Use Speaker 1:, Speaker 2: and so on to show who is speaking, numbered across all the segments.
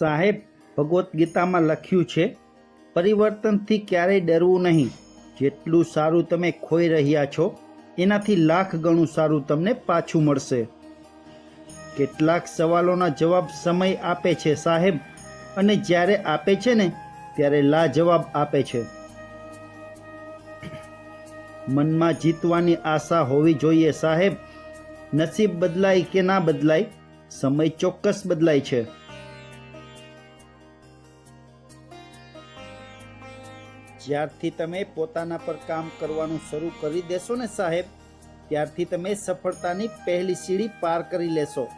Speaker 1: સાહેબ ભગવદ્ ગીતામાં લખ્યું છે, પરિવર્તનથી ક્યારેય ડરવું નહીં. જેટલું સારું તમે ખોઈ રહ્યા છો, એનાથી લાખ ગણું સારું તમને પાછું મળશે. કેટલાક સવાલોના જવાબ સમય આપે છે સાહેબ, અને જ્યારે આપે છે ને, ત્યારે લાજવાબ આપે છે. મનમાં જીતવાની આશા હોવી જોઈએ સાહેબ. નસીબ બદલાય કે ના બદલાય, સમય ચોક્કસ બદલાય છે. જ્યારથી તમે પોતાના પર કામ કરવાનું શરૂ કરી દેશો ને સાહેબ, ત્યારથી તમે સફળતાની પહેલી સીડી પાર કરી લેશો.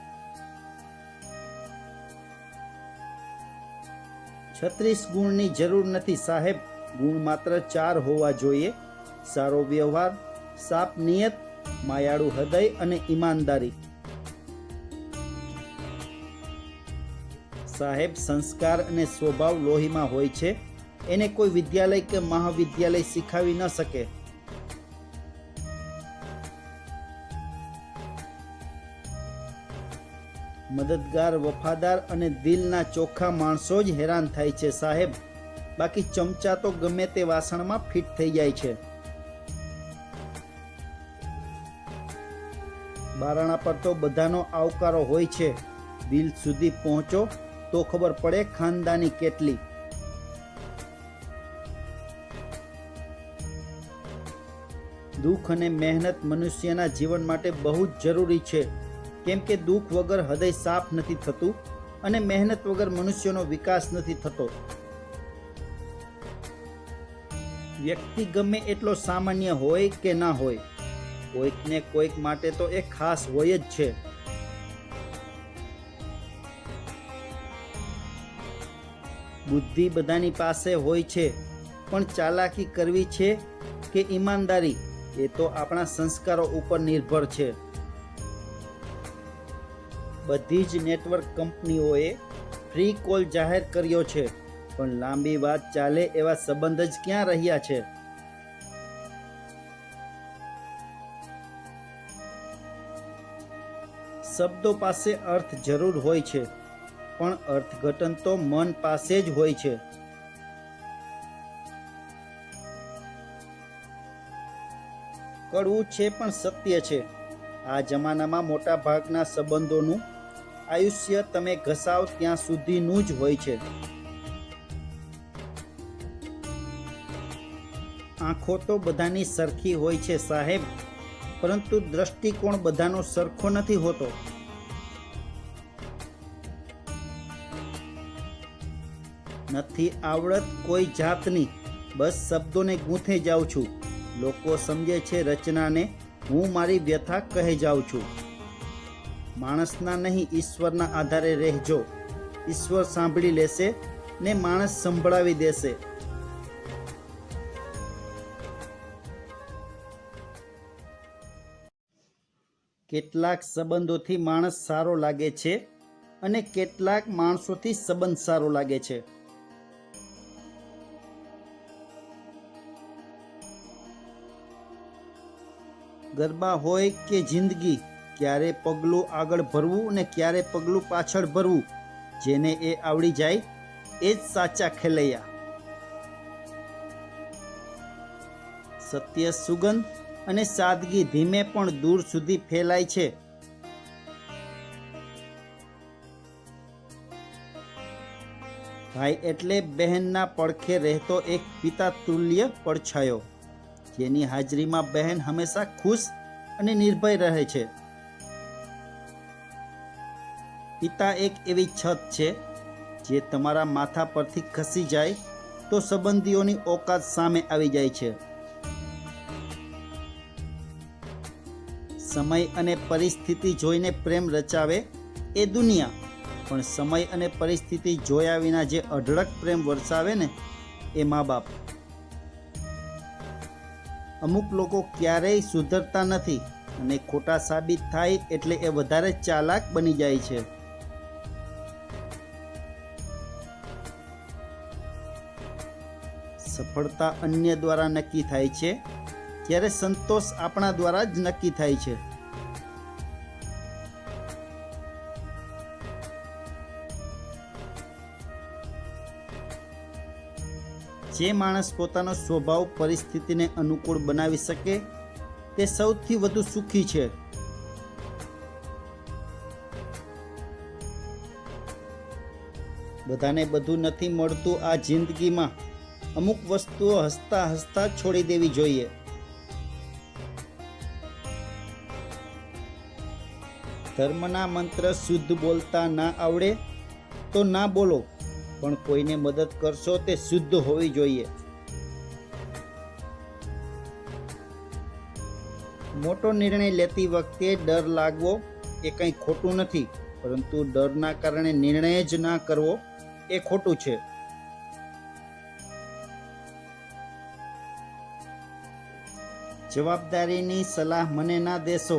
Speaker 1: છત્રીસ ગુણની જરૂર નથી સાહેબ, ગુણ માત્ર ચાર હોવા જોઈએ. સારો વ્યવહાર સાપ નિયત, માયાળુ હૃદય અને ઈમાનદારી. સાહેબ, સંસ્કાર અને સ્વભાવ લોહીમાં હોય છે. એને કોઈ વિદ્યાલય કે મહાવિદ્યાલય શીખાવી ન શકે. મદદગાર, વફાદાર અને દિલના ચોખ્ખા માણસો જ હેરાન થાય છે, સાહેબ. બાકી ચમચા તો ગમે તે વાસણમાં ફિટ થઈ જાય છે. બારણા પર તો બધાનો આવકારો હોય છે. દિલ સુધી પહોંચો તો ખબર પડે ખાનદાની કેટલી. દુઃખ અને મહેનત મનુષ્યના જીવન માટે બહુ જ જરૂરી છે. કેમ કે દુઃખ વગર હૃદય સાફ નથી થતું અને મહેનત વગર મનુષ્યનો વિકાસ નથી થતો. વ્યક્તિ ગમે એટલો સામાન્ય હોય કે ના હોય, કોઈકને કોઈક માટે તો એ ખાસ હોય જ છે. બુદ્ધિ બધાની પાસે હોય છે, પણ ચાલાકી કરવી છે કે ઈમાનદારી? એ તો આપણા સંસ્કારો ઉપર નિર્ભર છે. બધી જ નેટવર્ક કંપનીઓએ ફ્રી કોલ જાહેર કર્યો છે, પણ લાંબી વાત ચાલે એવા સંબંધ જ ક્યાં રહ્યા છે? શબ્દો પાસે અર્થ જરૂર હોય છે, પણ અર્થઘટન તો મન પાસે જ હોય છે. કડવું છે પણ સત્ય છે. આ જમાનામાં મોટા ભાગના સંબંધોનું આયુષ્ય તમે ઘસાવ ત્યાં સુધીનું જ હોય છે. આંખો તો બધાની સરખી હોય છે સાહેબ, પરંતુ દ્રષ્ટિકોણ બધાનો સરખો નથી હોતો. નથી આવડત કોઈ જાતની. બસ શબ્દોને ગૂંથે જાઉં છું. લોકો સમજે છે રચનાને, હું મારી વ્યથા કહે જાઉં છું. માણસના નહીં, ઈશ્વરના આધારે રહેજો. ઈશ્વર સાંભળી લેશે ને માણસ સંભળાવી દેશે. કેટલાક સંબંધોથી માણસ સારો લાગે છે અને કેટલાક માણસોથી સંબંધ સારો લાગે છે. ગરબા હોય કે જિંદગી, ક્યારે પગલું આગળ ભરવું અને ક્યારે પગલું પાછળ ભરવું, જેને એ આવડી જાય, એ જ સાચા ખેલૈયા. સત્ય, સુગંધ અને સાદગી ધીમે પણ દૂર સુધી ફેલાય છે. ભાઈ એટલે બહેનના પડખે રહેતો એક પિતા તુલ્ય પડછાયો. જેની હાજરીમાં બહેન હંમેશા ખુશ અને નિર્ભય રહે છે. પિતા એક એવી છત છે, જે તમારા માથા પરથી ખસી જાય તો સંબંધીઓની ઓકાત સામે આવી જાય છે. સમય અને પરિસ્થિતિ જોઈને પ્રેમ રચાવે એ દુનિયા, પણ સમય અને પરિસ્થિતિ જોયા વિના જે અઢળક પ્રેમ વરસાવે ને, એ મા બાપ અમુક લોકો ક્યારેય સુધરતા નથી અને ખોટા સાબિત થાય એટલે એ વધારે ચાલાક બની જાય છે. સફળતા અન્ય દ્વારા નક્કી થાય છે જ્યારે સંતોષ આપણા દ્વારા જ નક્કી થાય છે. જે માણસ પોતાનો સ્વભાવ, પરિસ્થિતિને અનુકૂળ બનાવી શકે, તે સૌથી વધુ સુખી છે. બધાને બધું નથી મળતું આ જિંદગીમાં. અમુક વસ્તુઓ હસતા હસતા છોડી દેવી જોઈએ. ધર્મના મંત્ર શુદ્ધ બોલતા ના આવડે, તો ના બોલો. પણ કોઈને મદદ કરશો તે શુદ્ધ હોવી જોઈએ. મોટો નિર્ણય લેતી વખતે ડર લાગવો એ કંઈ ખોટું નથી, પરંતુ ડરના કારણે નિર્ણય જ ના કરવો એ ખોટું છે. જવાબદારીની સલાહ મને ના દેશો.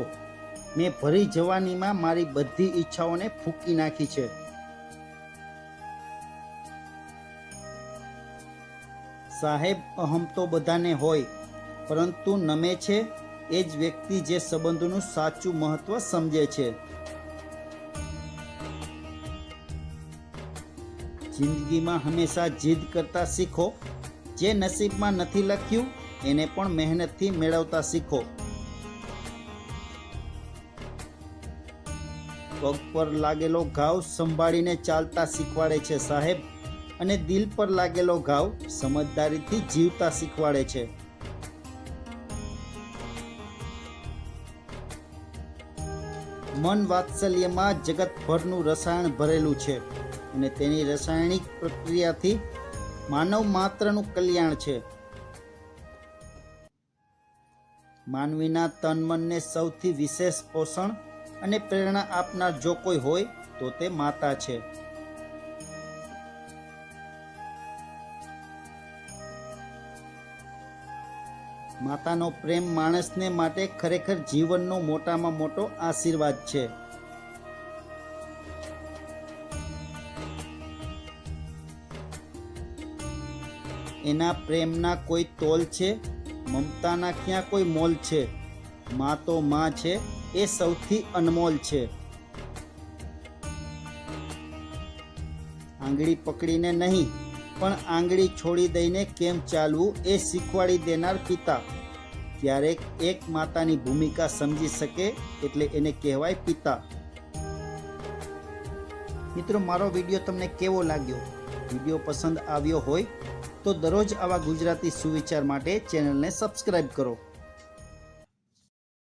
Speaker 1: મેં ભરી જવાનીમાં મારી બધી ઈચ્છાઓને ફૂંકી નાખી છે. સાહેબ, અહમ તો બધાને હોય, પરંતુ નમે છે એ જ વ્યક્તિ જે સંબંધોનું સાચું મહત્વ સમજે છે. જિંદગીમાં હંમેશા જીદ કરતા શીખો, જે નસીબમાં નથી લખ્યું, એને પણ મહેનતથી મેળવતા શીખો. પગ પર લાગેલો ઘાવ સંભાળીને ચાલતા શીખવાડે છે સાહેબ. અને દિલ પર લાગેલો ઘાવ સમજદારીથી જીવતા શીખવાડે છે. મન વાત્સલ્યમાં જગતભરનું રસાયણ ભરેલું છે અને તેની રાસાયણિક પ્રક્રિયાથી માનવ માત્રનું કલ્યાણ છે. માનવીના તન મનને સૌથી વિશેષ પોષણ અને પ્રેરણા આપનાર જો કોઈ હોય તો તે માતા છે. માતાનો પ્રેમ માણસને માટે ખરેખર જીવનનો મોટામાં મોટો આશીર્વાદ છે. એના પ્રેમના કોઈ તોલ છે? મમતાના ક્યાં કોઈ મોલ છે? મા તો મા છે, એ સૌથી અનમોલ છે. આંગળી પકડીને નહીં પણ આંગળી છોડી દઈને કેમ ચાલવું એ શીખવાડી દેનાર પિતા. ક્યારેક એક માતાની ભૂમિકા સમજી શકે એટલે એને કહેવાય પિતા. મિત્રો, મારો વીડિયો તમને કેવો લાગ્યો? વીડિયો પસંદ આવ્યો હોય તો દરરોજ આવા ગુજરાતી સુવિચાર માટે ચેનલને સબસ્ક્રાઈબ કરો.